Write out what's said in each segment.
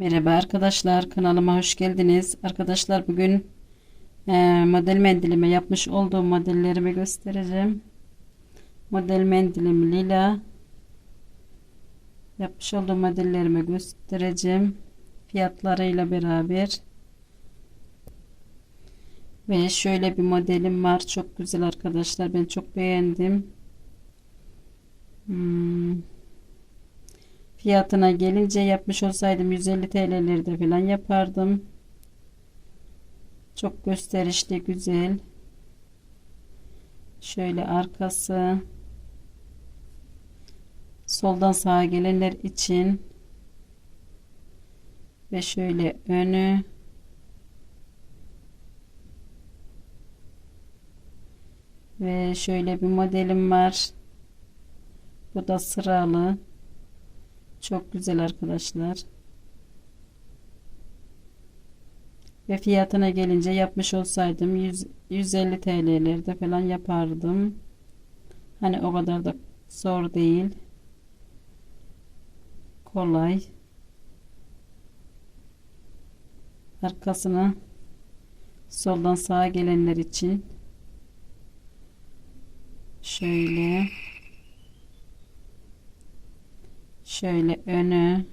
Merhaba arkadaşlar kanalıma hoş geldiniz. Arkadaşlar bugün e, model mendilime yapmış olduğum modellerimi göstereceğim. Model mendilim lila. Yapmış olduğum modellerimi göstereceğim. Fiyatlarıyla beraber. Ve şöyle bir modelim var. Çok güzel arkadaşlar. Ben çok beğendim. Hmm. Fiyatına gelince yapmış olsaydım 150 TL'lerde falan yapardım. Çok gösterişli güzel. Şöyle arkası. Soldan sağa gelenler için. Ve şöyle önü. Ve şöyle bir modelim var. Bu da sıralı. Çok güzel arkadaşlar. Ve fiyatına gelince yapmış olsaydım 100, 150 TL'lerde falan yapardım. Hani o kadar da zor değil. Kolay. Arkasına soldan sağa gelenler için şöyle Şöyle önü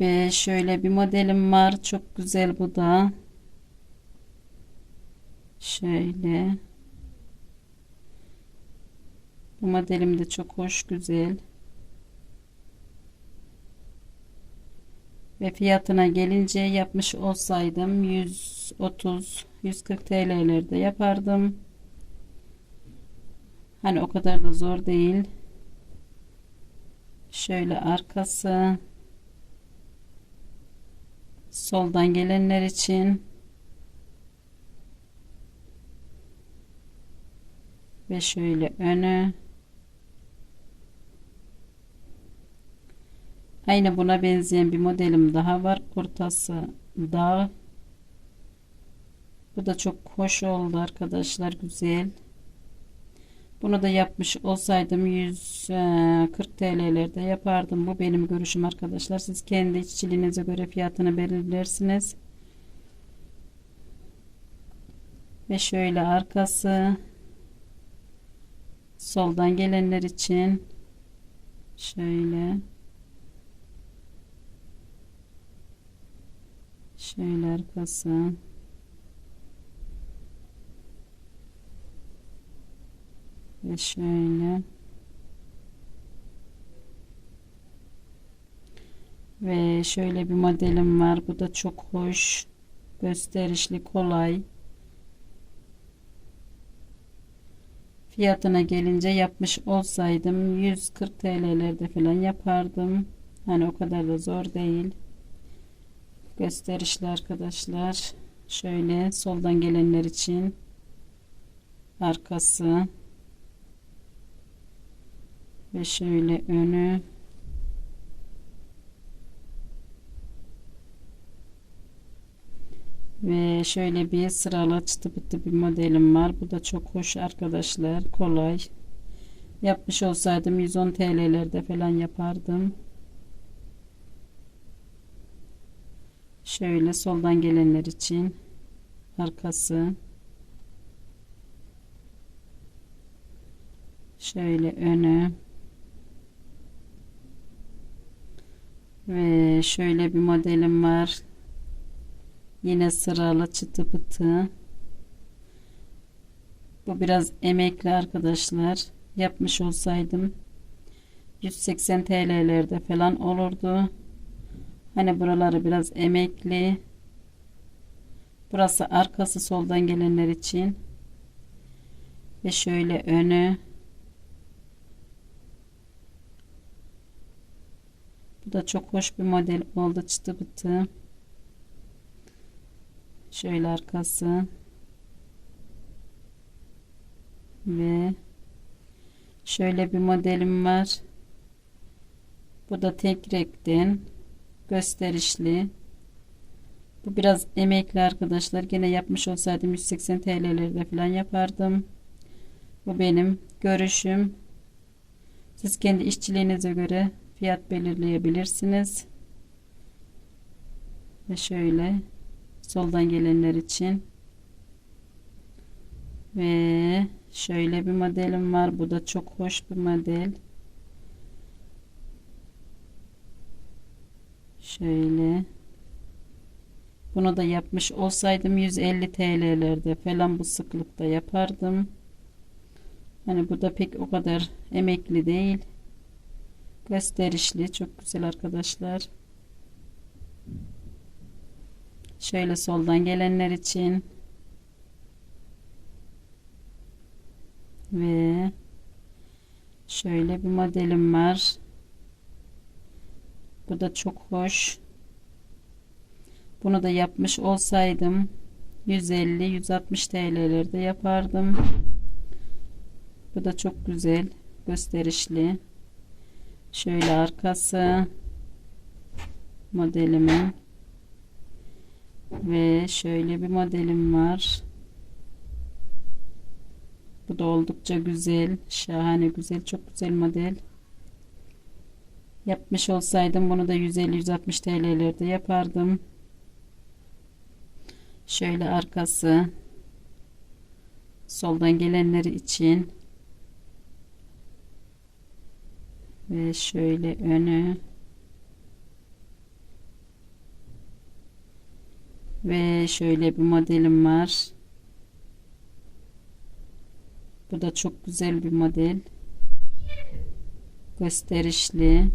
ve şöyle bir modelim var. Çok güzel bu da. Şöyle. Bu modelim de çok hoş güzel. Ve fiyatına gelince yapmış olsaydım 130 140 TL'lerde yapardım. Hani o kadar da zor değil. Şöyle arkası. Soldan gelenler için. Ve şöyle önü. Aynı buna benzeyen bir modelim daha var. Ortası dağ. Bu da çok hoş oldu arkadaşlar. Güzel bunu da yapmış olsaydım 140 TL'lerde yapardım. Bu benim görüşüm arkadaşlar. Siz kendi işçiliğinize göre fiyatını belirlersiniz. Ve şöyle arkası soldan gelenler için şöyle şöyle arkası ve şöyle. Ve şöyle bir modelim var. Bu da çok hoş gösterişli kolay. Fiyatına gelince yapmış olsaydım 140 TL'lerde falan yapardım. Hani o kadar da zor değil. Gösterişli arkadaşlar. Şöyle soldan gelenler için arkası ve şöyle önü. Ve şöyle bir sıralı çıtı pıtı bir modelim var. Bu da çok hoş arkadaşlar. Kolay. Yapmış olsaydım 110 TL'lerde falan yapardım. Şöyle soldan gelenler için arkası. Şöyle önü Ve şöyle bir modelim var. Yine sıralı çıtı pıtı. Bu biraz emekli arkadaşlar. Yapmış olsaydım 180 TL'lerde falan olurdu. Hani buraları biraz emekli. Burası arkası soldan gelenler için. Ve şöyle önü. Da çok hoş bir model oldu çıtı pıtı. Şöyle arkası. Ve şöyle bir modelim var. Bu da tek renkten gösterişli. Bu biraz emekli arkadaşlar. Gene yapmış olsaydım 180 TL'lerde falan yapardım. Bu benim görüşüm. Siz kendi işçiliğinize göre fiyat belirleyebilirsiniz. Ve şöyle soldan gelenler için ve şöyle bir modelim var. Bu da çok hoş bir model. Şöyle. Bunu da yapmış olsaydım 150 TL'lerde falan bu sıklıkta yapardım. Hani bu da pek o kadar emekli değil. Gösterişli. Çok güzel arkadaşlar. Şöyle soldan gelenler için. Ve şöyle bir modelim var. Bu da çok hoş. Bunu da yapmış olsaydım 150-160 TL'lerde yapardım. Bu da çok güzel. Gösterişli. Şöyle arkası modelimin ve şöyle bir modelim var. Bu da oldukça güzel. Şahane güzel. Çok güzel model. Yapmış olsaydım bunu da 150-160 TL'lerde yapardım. Şöyle arkası soldan gelenleri için ve şöyle önü ve şöyle bir modelim var. Bu da çok güzel bir model. Gösterişli.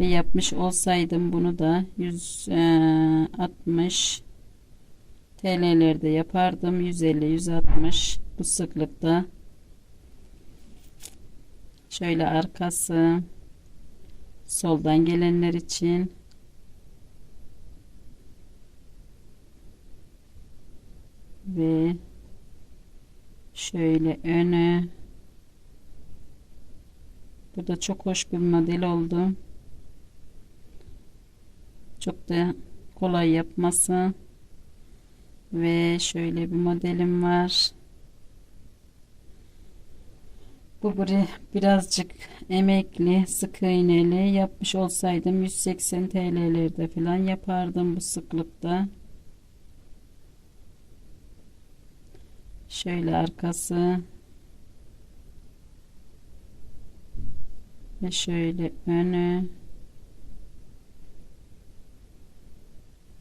Ve yapmış olsaydım bunu da 160 TL'lerde yapardım. 150 160 bu sıklıkta. Şöyle arkası soldan gelenler için. Ve şöyle önü. Bu da çok hoş bir model oldu. Çok da kolay yapması. Ve şöyle bir modelim var bu buraya birazcık emekli sık iğneli yapmış olsaydım 180 TL'lerde falan yapardım bu sıklıkta Şöyle arkası. Ve şöyle önü.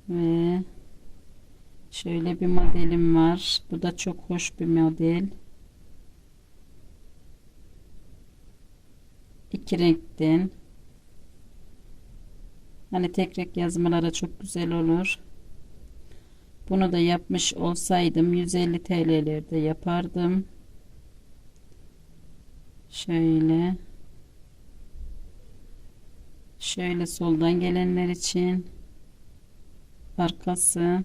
Ve şöyle bir modelim var. Bu da çok hoş bir model. İki renkten. Hani tek renk yazmalara çok güzel olur. Bunu da yapmış olsaydım 150 TL'lerde yapardım. Şöyle. Şöyle soldan gelenler için arkası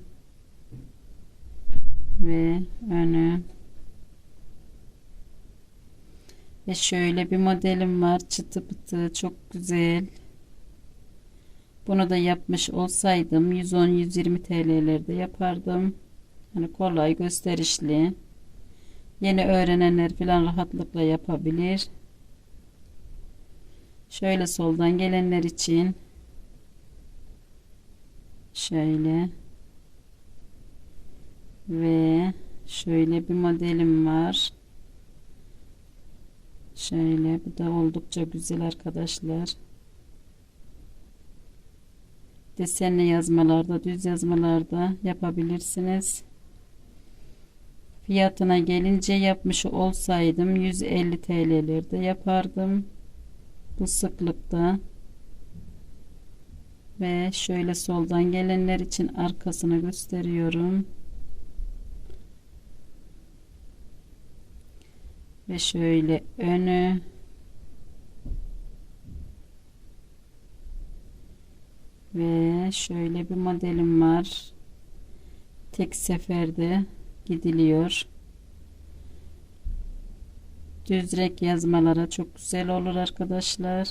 ve önü ve şöyle bir modelim var çıtı pıtı çok güzel bunu da yapmış olsaydım 110-120 TL'lerde yapardım. Hani kolay, gösterişli. Yeni öğrenenler falan rahatlıkla yapabilir. Şöyle soldan gelenler için şöyle ve şöyle bir modelim var. Şöyle bu da oldukça güzel arkadaşlar. Desenli yazmalarda düz yazmalarda yapabilirsiniz. Fiyatına gelince yapmış olsaydım 150 TL'lerde yapardım. Bu sıklıkta. Ve şöyle soldan gelenler için arkasını gösteriyorum ve şöyle önü Ve şöyle bir modelim var. Tek seferde gidiliyor. Düz renk yazmalara çok güzel olur arkadaşlar.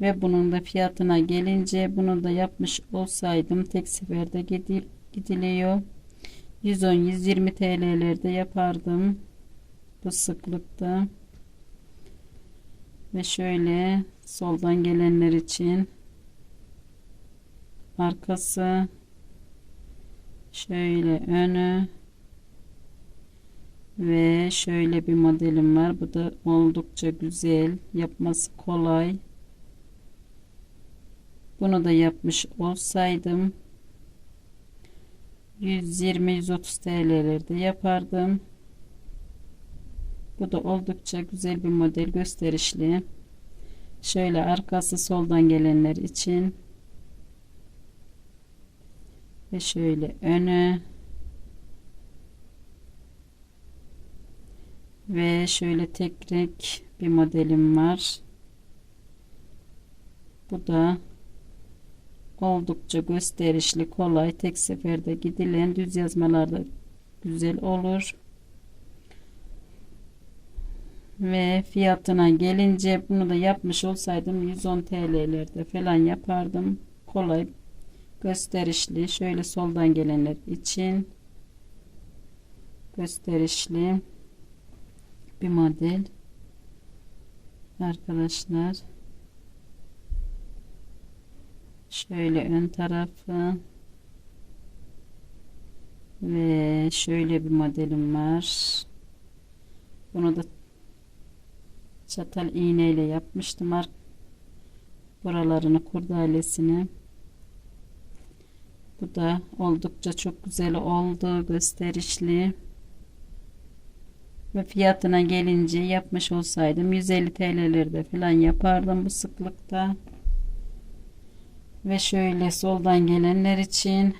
Ve bunun da fiyatına gelince bunu da yapmış olsaydım tek seferde gidip gidiliyor. 110-120 TL'lerde yapardım. Bu sıklıkta. Ve şöyle soldan gelenler için arkası şöyle önü ve şöyle bir modelim var. Bu da oldukça güzel. Yapması kolay. Bunu da yapmış olsaydım 120-130 TL'lerde yapardım. Bu da oldukça güzel bir model gösterişli. Şöyle arkası soldan gelenler için ve şöyle önü ve şöyle tek renk bir modelim var. Bu da oldukça gösterişli, kolay, tek seferde gidilen düz yazmalarda güzel olur. Ve fiyatına gelince bunu da yapmış olsaydım 110 TL'lerde falan yapardım. Kolay, gösterişli. Şöyle soldan gelenler için gösterişli bir model. Arkadaşlar şöyle ön tarafı ve şöyle bir modelim var. Bunu da çatal iğneyle yapmıştım. Ar- Buralarını kurdalesini. Bu da oldukça çok güzel oldu. Gösterişli. Ve fiyatına gelince yapmış olsaydım 150 TL'lerde falan yapardım bu sıklıkta. Ve şöyle soldan gelenler için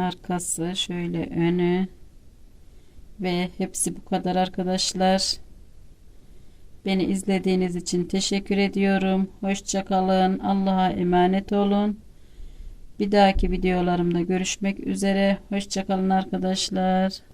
arkası şöyle önü ve hepsi bu kadar arkadaşlar. Beni izlediğiniz için teşekkür ediyorum. Hoşça kalın. Allah'a emanet olun. Bir dahaki videolarımda görüşmek üzere. Hoşça kalın arkadaşlar.